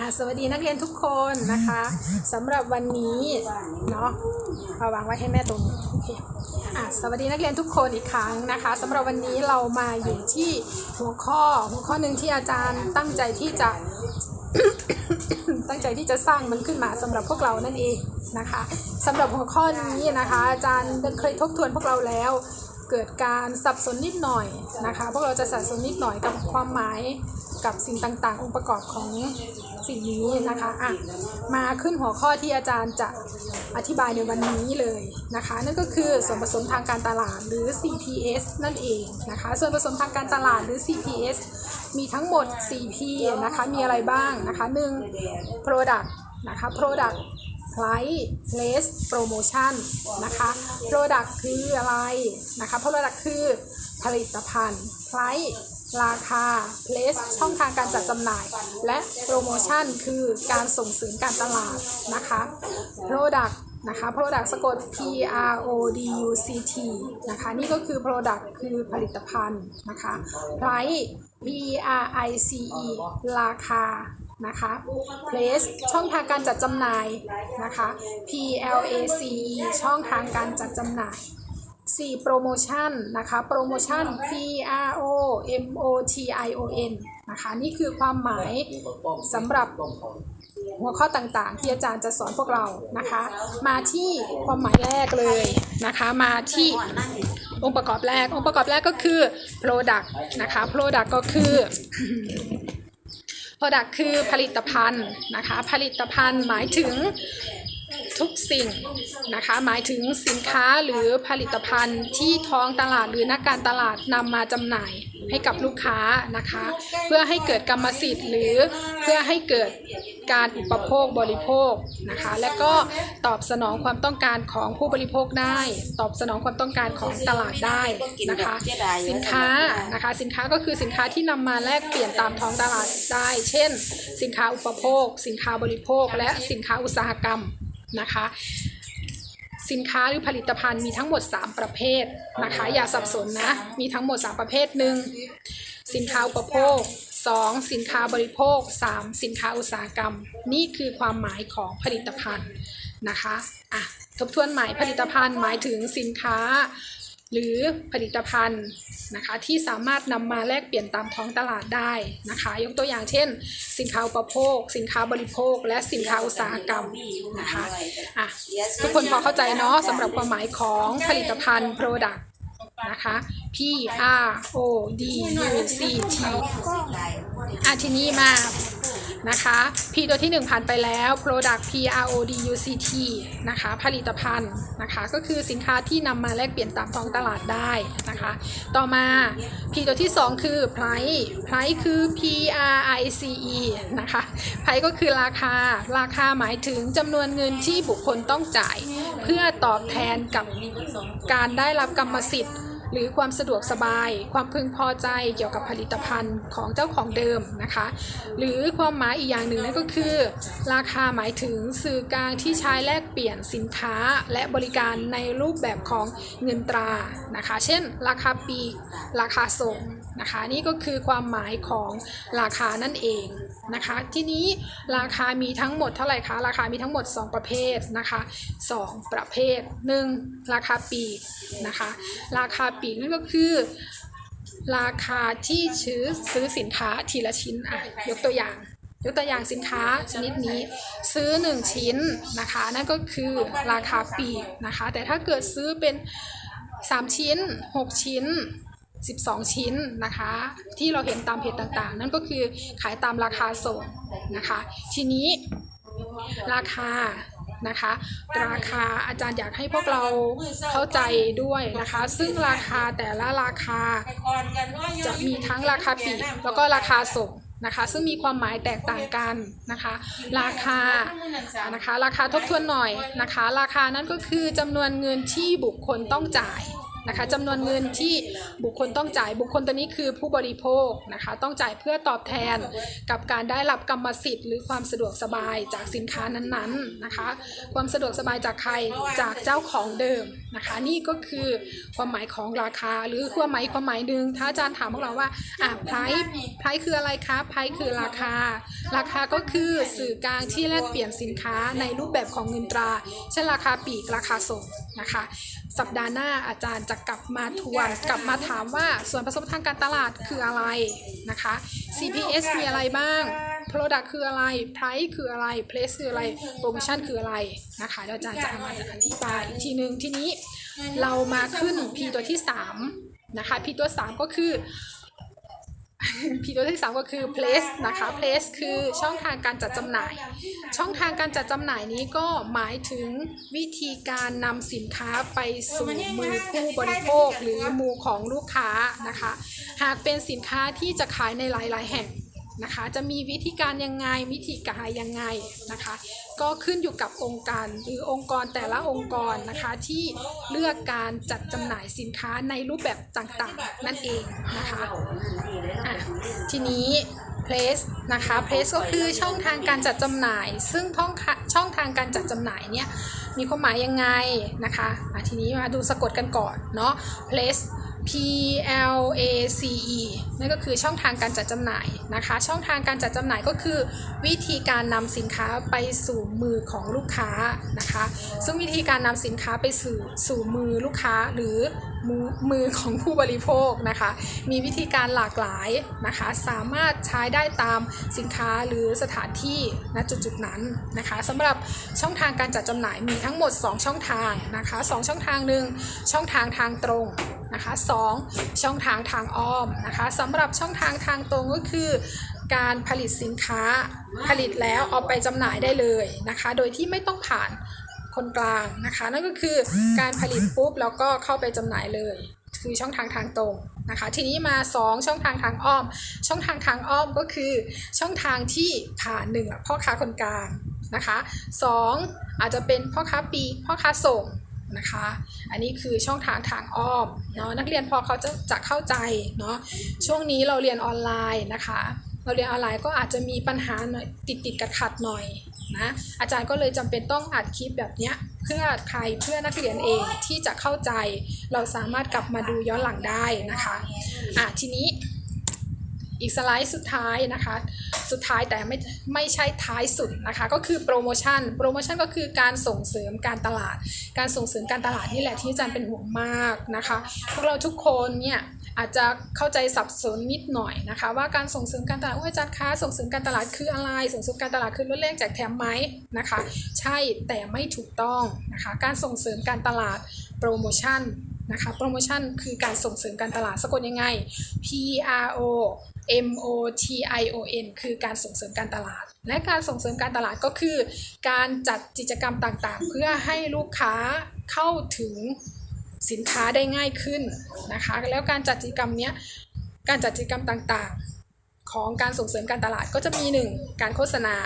อ่าสวัสดีนักเรียนทุกคนนะคะสำหรับวันนี้เนาะเอาวางไว้ให้แม่ตรงนี้โอเคอะสวัสดีนักเรียนทุกคนอีกครั้งนะคะสำหรับวันนี้เรามาอยู่ที่หัวข้อหัวข้อหนึ่งที่อาจารย์ตั้งใจที่จะ ตั้งใจที่จะสร้างมันขึ้นมาสำหรับพวกเรานั่นเองนะคะสำหรับหัวข้อนี้นะคะ อาจารย์เคยทบทวนพวกเราแล้วเกิดการสับสนนิดหน่อยนะคะ พวกเราจะสับสนนิดหน่อยกับความหมาย กับสิ่งต่างๆ องค์ประกอบของสิ่งนี้นะคะอะมาขึ้นหัวข้อที่อาจารย์จะอธิบายในวันนี้เลยนะคะ นั่นก็คือส่วนผสมทางการตลาดหรือ CPS นั่นเองนะคะ ส่วนผสมทางการตลาดหรือ CPS มีทั้งหมด 4P นะคะมีอะไรบ้างนะคะ 1 Product นะคะ Product Price Place Promotion นะคะ Product คืออะไรนะคะ Product คือผลิตภัณฑ์ Price ราคา Place ช่องทางการจัดจำหน่าย และ Promotion คือการส่งเสริมการตลาดนะคะ Product นะคะ Product สะกด P R O D U C T นะคะ นี่ก็คือ Product คือผลิตภัณฑ์นะคะ Price P R I C E ราคานะคะ place ช่องทางการจัดจำหน่ายนะคะ P L A C E ช่องทางการจัดจำหน่าย 4 promotion นะคะ promotion P R O M O T I O N นะคะนี่คือความหมายสำหรับหัวข้อต่างๆ ที่อาจารย์จะสอนพวกเรานะคะ มาที่ความหมายแรกเลยนะคะ มาที่องค์ประกอบแรก องค์ประกอบแรกก็คือ product นะคะ product ก็คือ Product คือผลิตภัณฑ์นะคะ ผลิตภัณฑ์หมายถึง ทุกสิ่งนะคะ หมายถึงสินค้าหรือผลิตภัณฑ์ที่ท้องตลาดหรือนักการตลาดนำมาจำหน่ายให้กับลูกค้านะคะ เพื่อให้เกิดกรรมสิทธิ์ หรือเพื่อให้เกิดการอุปโภคบริโภคนะคะ และก็ตอบสนองความต้องการของผู้บริโภคได้ ตอบสนองความต้องการของตลาดได้นะคะ สินค้านะคะสินค้าก็คือสินค้าที่นำมาแลกเปลี่ยนตามท้องตลาดได้ เช่น สินค้าอุปโภค สินค้าบริโภค และสินค้าอุตสาหกรรม นะคะ สินค้าหรือผลิตภัณฑ์มีทั้งหมด 3 ประเภทนะคะ อย่าสับสนนะ มีทั้งหมด 3 ประเภทหนึ่งสินค้าอุปโภค 2. สินค้าบริโภค 3. สินค้าอุตสาหกรรม นี่คือความหมายของผลิตภัณฑ์นะคะอะทบทวนใหม่ผลิตภัณฑ์หมายถึงสินค้า หรือผลิตภัณฑ์นะคะที่สามารถนำมาแลกเปลี่ยนตามท้องตลาดได้นะคะ ยกตัวอย่างเช่น สินค้าอุปโภค สินค้าบริโภค และสินค้าอุตสาหกรรมนะคะอะทุกคนพอเข้าใจเนาะสำหรับความหมายของผลิตภัณฑ์ product นะคะ P R O D U C T อะทีนี้มา นะคะ P ตัวที่ 1 ผ่านไปแล้ว product P R O D U C T นะคะ ผลิตภัณฑ์นะคะ ก็คือสินค้าที่นำมาแลกเปลี่ยนตามท้องตลาดได้นะคะ ต่อมา P ตัวที่ 2 คือ price price คือ P R I C E นะคะ price ก็คือราคา ราคาหมายถึงจำนวนเงินที่บุคคลต้องจ่าย เพื่อตอบแทนกับการได้รับกรรมสิทธิ์ หรือความสะดวกสบาย ความพึงพอใจเกี่ยวกับผลิตภัณฑ์ของเจ้าของเดิมนะคะ หรือความหมายอีกอย่างหนึ่งนั่นก็คือ ราคาหมายถึงสื่อกลางที่ใช้แลกเปลี่ยนสินค้าและบริการในรูปแบบของเงินตรานะคะ เช่น ราคาปีกราคาส่ง นะคะ นี่ก็คือความหมายของราคานั่นเองนะคะ ที่นี้ราคามีทั้งหมดเท่าไหร่คะ ราคามีทั้งหมด 2 ประเภทนะคะ 2 ประเภท 1. ราคาปีกนะคะ ราคาปีกนั่นก็คือ ราคาที่ซื้อซื้อสินค้าทีละชิ้นอะยกตัวอย่างยกตัวอย่างสินค้าชนิดนี้ซื้อ 1 ชิ้นนะคะ นั่นก็คือราคาปีกนะคะ แต่ถ้าเกิดซื้อเป็น 3 ชิ้น 6 ชิ้น 12 ชิ้นนะคะ ที่เราเห็นตามเพจต่างๆ นั่นก็คือขายตามราคาส่งนะคะ ทีนี้ราคานะคะ ราคาอาจารย์อยากให้พวกเราเข้าใจด้วยนะคะ ซึ่งราคาแต่ละราคาจะมีทั้งราคาปลีกแล้วก็ราคาส่งนะคะซึ่งมีความหมายแตกต่างกันนะคะ ราคานะคะ ราคาทบทวนหน่อยนะคะ ราคานั้นก็คือจำนวนเงินที่บุคคลต้องจ่าย นะคะจำนวนเงินที่บุคคลต้องจ่ายบุคคลตัวนี้คือผู้บริโภคนะคะต้องจ่ายเพื่อตอบแทนกับการได้รับกรรมสิทธิ์ หรือความสะดวกสบายจากสินค้านั้นๆนะคะ ความสะดวกสบายจากใครจากเจ้าของเดิมนะคะ นี่ก็คือความหมายของราคาหรือความหมายความหมายหนึ่งถ้าอาจารย์ถามพวกเราว่าอะไพรไพรคืออะไรคะไพรคือราคา ราคาก็คือสื่อกลางที่แลกเปลี่ยนสินค้าในรูปแบบของเงินตราเช่นราคาปีกราคาส่งนะคะ สัปดาห์หน้าอาจารย์จะกลับมาทวนกลับมาถามว่าส่วนผสมทางการตลาดคืออะไรนะคะ CPS มีอะไรบ้าง Product คืออะไร Price คืออะไร Place คืออะไร Promotion คืออะไรนะคะเดี๋ยวอาจารย์จะเอามาอธิบายอีกทีนึงทีนี้เรามาขึ้น P ตัวที่ 3 นะคะ P ตัว 3 ก็คือ P ตัวที่ 3 ก็คือ place นะคะ place คือช่องทางการจัดจำหน่าย ช่องทางการจัดจำหน่ายนี้ก็หมายถึงวิธีการนำสินค้าไปสู่มือผู้บริโภคหรือมือของลูกค้านะคะ หากเป็นสินค้าที่จะขายในหลาย ๆ แห่ง นะคะ จะมีวิธีการยังไงวิธีการยังไงนะคะ ก็ขึ้นอยู่กับองค์การหรือองค์กรแต่ละองค์กรนะคะที่เลือกการจัดจำหน่ายสินค้าในรูปแบบต่างๆ นั่นเองนะคะะทีนี้ place นะคะ place ก็คือช่องทางการจัดจำหน่าย ซึ่งท่องช่องทางการจัดจำหน่ายเนี่ยมีความหมายยังไงนะคะะทีนี้มาดูสะกดกันก่อนเนาะ place P L A C E นั่นก็คือช่องทางการจัดจำหน่ายนะคะ ช่องทางการจัดจำหน่ายก็คือ วิธีการนำสินค้าไปสู่มือของลูกค้านะคะ ซึ่งวิธีการนำสินค้าไปสู่สู่มือลูกค้าหรือมือมือของผู้บริโภคนะคะ มีวิธีการหลากหลายนะคะ สามารถใช้ได้ตามสินค้าหรือสถานที่ณจุดๆนั้นนะคะสำหรับช่องทางการจัดจำหน่ายมีทั้งหมด 2 ช่องทางนะคะสองช่องทางหนึ่งช่องทางทางตรง นะคะสองช่องทางทางอ้อมนะคะสำหรับช่องทางทางตรงก็คือ การผลิตสินค้าผลิตแล้วเอาไปจำหน่ายได้เลยนะคะ โดยที่ไม่ต้องผ่านคนกลางนะคะ นั่นก็คือการผลิตปุ๊บแล้วก็เข้าไปจำหน่ายเลย คือช่องทางทางตรงนะคะ ทีนี้มา 2 ช่องทางทางอ้อม ช่องทางทางอ้อมก็คือ ช่องทางที่ผ่านหนึ่งพ่อค้าคนกลางนะคะสองอาจจะเป็นพ่อค้าปีพ่อค้าส่ง นะคะ อันนี้คือช่องทางทางอ้อมเนาะนักเรียนพอเขาจะจะเข้าใจเนาะช่วงนี้เราเรียนออนไลน์นะคะ เราเรียนออนไลน์ก็อาจจะมีปัญหาหน่อยติดติดขัดขัดหน่อยนะอาจารย์ก็เลยจำเป็นต้องอัดคลิปแบบเนี้ยเพื่อใครเพื่อนักเรียนเองที่จะเข้าใจ เราสามารถกลับมาดูย้อนหลังได้นะคะอะทีนี้ อีกสไลด์สุดท้ายนะคะ สุดท้ายแต่ไม่ไม่ใช่ท้ายสุดนะคะ ก็คือโปรโมชั่น โปรโมชั่นก็คือการส่งเสริมการตลาด การส่งเสริมการตลาดนี่แหละที่อาจารย์เป็นห่วงมากนะคะ พวกเราทุกคนเนี่ยอาจจะเข้าใจสับสนนิดหน่อยนะคะ ว่าการส่งเสริมการตลาดว่าอาจารย์คะส่งเสริมการตลาดคืออะไร ส่งเสริมการตลาดคือลดแลกแจกแถมไหมนะคะ ใช่แต่ไม่ถูกต้องนะคะ การส่งเสริมการตลาดโปรโมชั่น นะคะโปรโมชั่นคือการส่งเสริมการตลาดสะกดยังไง P R O M O T I O N คือการส่งเสริมการตลาด และการส่งเสริมการตลาดก็คือ การจัดกิจกรรมต่างๆ เพื่อให้ลูกค้าเข้าถึงสินค้าได้ง่ายขึ้นนะคะแล้วการจัดกิจกรรมเนี้ยการจัดกิจกรรมต่างๆ ของการส่งเสริมการตลาดก็จะมี 1. การโฆษณา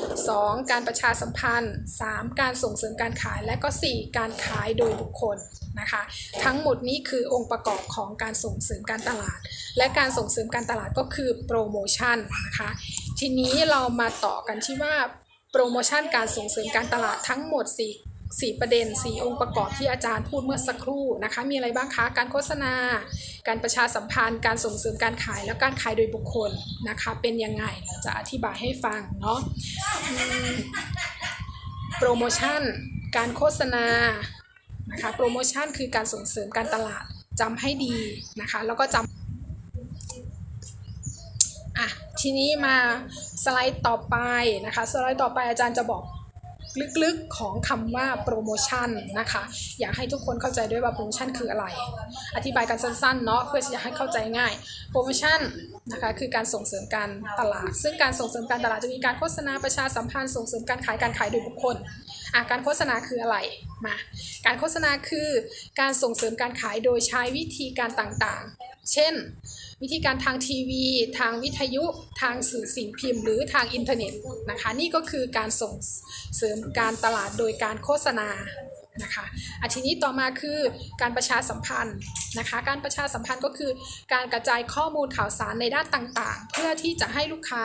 2. การประชาสัมพันธ์ 3. การส่งเสริมการขายและก็ 4. การขายโดยบุคคล นะคะ ทั้งหมดนี้คือองค์ประกอบของการส่งเสริมการตลาด และการส่งเสริมการตลาดก็คือโปรโมชั่นนะคะ ทีนี้เรามาต่อกันที่ว่าโปรโมชั่นการส่งเสริมการตลาดทั้งหมด4 4 ประเด็น 4 องค์ประกอบที่อาจารย์พูดเมื่อสักครู่นะคะ มีอะไรบ้างคะ การโฆษณา การประชาสัมพันธ์ การส่งเสริมการขาย และการขายโดยบุคคลนะคะ เป็นยังไง เราจะอธิบายให้ฟังเนาะโปรโมชั่น การโฆษณา นะคะโปรโมชั่นคือการส่งเสริมการตลาดจำให้ดีนะคะ แล้วก็จำอะทีนี้มาสไลด์ต่อไปนะคะ สไลด์ต่อไปอาจารย์จะบอกลึกๆของคำว่าโปรโมชั่นนะคะ อยากให้ทุกคนเข้าใจด้วยว่าโปรโมชั่นคืออะไร อธิบายกันสั้นๆเนาะเพื่อจะให้เข้าใจง่าย โปรโมชั่นนะคะคือการส่งเสริมการตลาด ซึ่งการส่งเสริมการตลาดจะมีการโฆษณาประชาสัมพันธ์ส่งเสริมการขายการขายโดยบุคคล อะการโฆษณาคืออะไรมาการโฆษณาคือการส่งเสริมการขายโดยใช้วิธีการต่างๆ เช่น วิธีการทางทีวี ทางวิทยุทางสื่อสิ่งพิมพ์ หรือทางอินเทอร์เน็ตนะคะนี่ก็คือการส่งเสริมการตลาดโดยการโฆษณา นะคะอาทีนี้ต่อมาคือการประชาสัมพันธ์นะคะ การประชาสัมพันธ์ก็คือการกระจายข้อมูลข่าวสารในด้านต่างๆ เพื่อที่จะให้ลูกค้า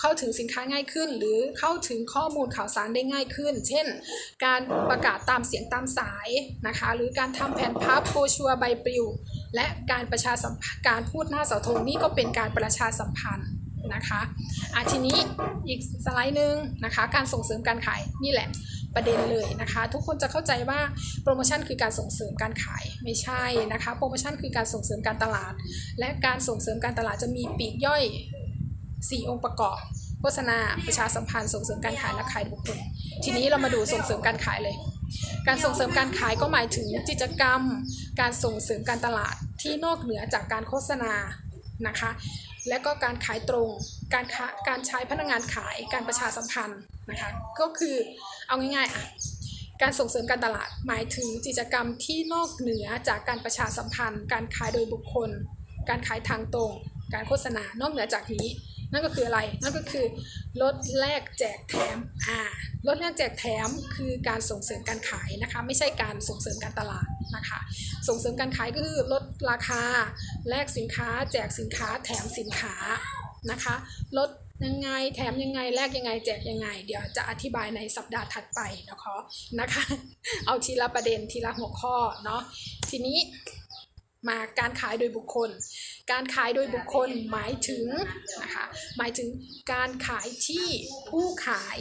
เข้าถึงสินค้าง่ายขึ้น หรือเข้าถึงข้อมูลข่าวสารได้ง่ายขึ้น เช่น การประกาศตามเสียงตามสายนะคะ หรือการทำแผ่นพับโบรชัวใบปลิว และการประชาสัมพันธ์การพูดหน้าเสาธงนี่ก็เป็นการประชาสัมพันธ์ นะคะอะทีนี้อีกสไลด์หนึ่งนะคะ การส่งเสริมการขายนี่แหละประเด็นเลยนะคะ ทุกคนจะเข้าใจว่าโปรโมชั่นคือการส่งเสริมการขายไม่ใช่นะคะ โปรโมชั่นคือการส่งเสริมการตลาด และการส่งเสริมการตลาดจะมีปีกย่อย 4 องค์ประกอบ โฆษณาประชาสัมพันธ์ส่งเสริมการขายและขายบุคคลทีนี้เรามาดูส่งเสริมการขายเลย การส่งเสริมการขายก็หมายถึงกิจกรรม การส่งเสริมการตลาดที่นอกเหนือจากการโฆษณานะคะ และก็การขายตรง การการใช้พนักงานขาย การประชาสัมพันธ์นะคะ ก็คือเอาง่ายๆอะการส่งเสริมการตลาดหมายถึงกิจกรรมที่นอกเหนือจากการประชาสัมพันธ์ การขายโดยบุคคล การขายทางตรง การโฆษณานอกเหนือจากนี้ นั่นก็คืออะไร นั่นก็คือลดแลกแจกแถมอ่าลดแลกแจกแถมคือการส่งเสริมการขายนะคะ ไม่ใช่การส่งเสริมการตลาด นะคะ ส่งเสริมการขายก็คือลดราคา แลกสินค้า แจกสินค้า แถมสินค้านะคะ ลดยังไงแถมยังไงแลกยังไงแจกยังไง เดี๋ยวจะอธิบายในสัปดาห์ถัดไปนะคะนะคะ เอาทีละประเด็นทีละหัวข้อเนาะทีนี้มาการขายโดยบุคคล การขายโดยบุคคลหมายถึงนะคะหมายถึงการขายที่ผู้ขาย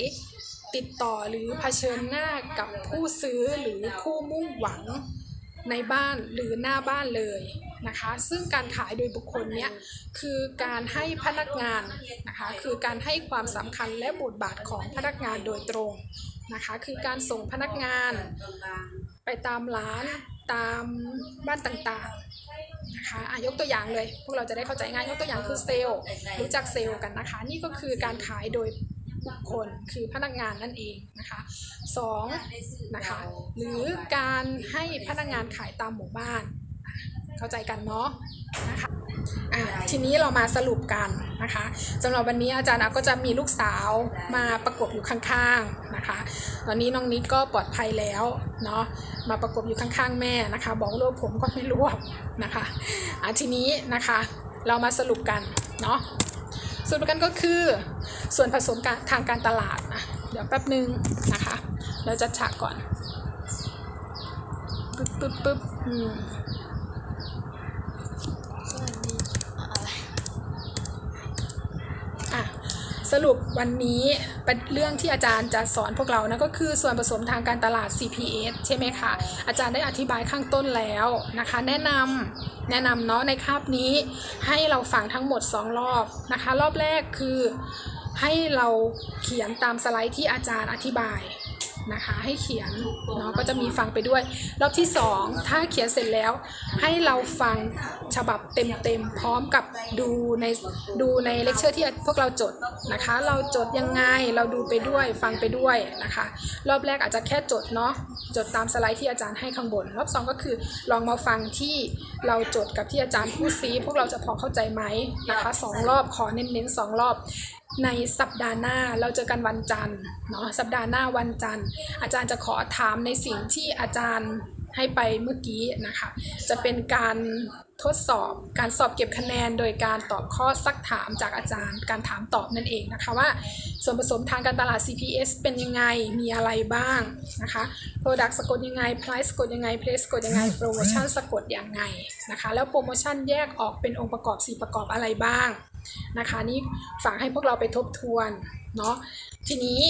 ติดต่อหรือเผชิญหน้ากับผู้ซื้อหรือผู้มุ่งหวัง ในบ้านหรือหน้าบ้านเลยนะคะ ซึ่งการขายโดยบุคคลเนี้ยคือการให้พนักงานนะคะ คือการให้ความสำคัญและบทบาทของพนักงานโดยตรงนะคะ คือการส่งพนักงานไปตามร้านตามบ้านต่างๆนะคะอะยกตัวอย่างเลย พวกเราจะได้เข้าใจง่าย ยกตัวอย่างคือเซลล์ รู้จักเซลล์กันนะคะ นี่ก็คือการขายโดย บุคคลคือพนักงานนั่นเองนะคะสองนะคะหรือการให้พนักงานขายตามหมู่บ้าน เข้าใจกันเนาะนะคะทีนี้เรามาสรุปกันนะคะสำหรับวันนี้อาจารย์ก็จะมีลูกสาวมาประกบอยู่ข้างๆนะคะ ตอนนี้น้องนิดก็ปลอดภัยแล้วเนาะมาประกบอยู่ข้างๆแม่นะคะ บอกรวบผมก็ไม่รวบนะคะะทีนี้นะคะเรามาสรุปกันเนาะ ส่วนปกันก็คือส่วนผสมการทางการตลาดนะเดี๋ยวแป๊บนึงนะคะเราจะฉากก่อนปึ๊บปึ๊บปึ๊บอืม อะ สรุปวันนี้เป็นเรื่องที่อาจารย์จะสอนพวกเรานะก็คือส่วนผสมทางการตลาด CPS ใช่ไหมคะ อาจารย์ได้อธิบายข้างต้นแล้วนะคะ แนะนำแนะนำเนาะในคาบนี้ ให้เราฟังทั้งหมด 2 รอบนะคะ รอบแรกคือให้เราเขียนตามสไลด์ที่อาจารย์อธิบาย นะคะ ให้เขียนเนาะก็จะมีฟังไปด้วย รอบที่ 2 ถ้าเขียนเสร็จแล้ว ให้เราฟังฉบับเต็มๆพร้อมกับดูในดูในเลคเชอร์ที่พวกเราจดนะคะ เราจดยังไงเราดูไปด้วยฟังไปด้วยนะคะ รอบแรกอาจจะแค่จดเนาะจดตามสไลด์ที่อาจารย์ให้ข้างบน รอบสองก็คือลองมาฟังที่เราจดกับที่อาจารย์พูดซีพวกเราจะพอเข้าใจไหมนะคะสองรอบขอเน้นๆสองรอบ ในสัปดาห์หน้าเราเจอกันวันจันทร์เนาะสัปดาห์หน้าวันจันทร์ อาจารย์จะขอถามในสิ่งที่อาจารย์ให้ไปเมื่อกี้นะคะ จะเป็นการทดสอบการสอบเก็บคะแนนโดยการตอบข้อซักถามจากอาจารย์ การถามตอบนั่นเองนะคะว่าส่วนผสมทางการตลาด CPS เป็นยังไงมีอะไรบ้างนะคะ Product สะกดยังไง Price สะกดยังไง Place สะกดยังไง Promotion สะกดยังไงนะคะแล้วโปรโมชั่นแยกออกเป็นองค์ประกอบ 4 ประกอบอะไรบ้าง นะคะนี่ฝากให้พวกเราไปทบทวนเนาะทีนี้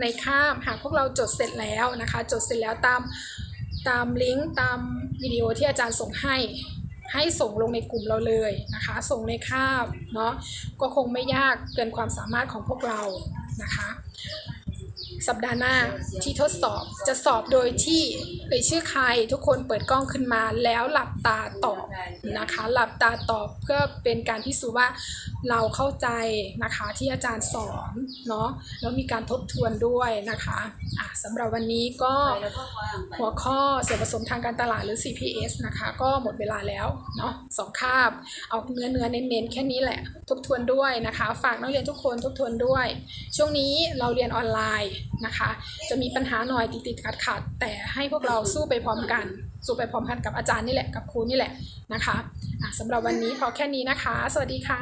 ในข้ามหากพวกเราจดเสร็จแล้วนะคะ จดเสร็จแล้วตามตามลิงก์ตามวิดีโอที่อาจารย์ส่งให้ให้ส่งลงในกลุ่มเราเลยนะคะ ส่งในคาบเนาะก็คงไม่ยากเกินความสามารถของพวกเรานะคะ สัปดาห์หน้าที่ทดสอบจะสอบโดยที่เอ่ยชื่อใครทุกคนเปิดกล้องขึ้นมาแล้วหลับตาตอบนะคะ หลับตาตอบเพื่อเป็นการพิสูจน์ว่า เราเข้าใจนะคะที่อาจารย์สอนเนาะแล้วมีการทบทวนด้วยนะคะอะสำหรับวันนี้ก็หัวข้อส่วนผสมทางการตลาดหรือ CPS นะคะ ก็หมดเวลาแล้วเนาะสองคาบ เอาเนื้อเนื้อเน้นๆ แค่นี้แหละ ทบทวนด้วยนะคะ ฝากนักเรียนทุกคนทบทวนด้วย ช่วงนี้เราเรียนออนไลน์นะคะ จะมีปัญหาหน่อยติดๆขัดๆแต่ให้พวกเราสู้ไปพร้อมกันสู้ไปพร้อมกันกับอาจารย์นี่แหละกับครูนี่แหละนะคะะสำหรับวันนี้พอแค่นี้นะคะ สวัสดีค่ะ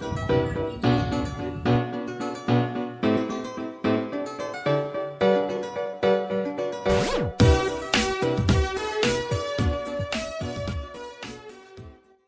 Thank you.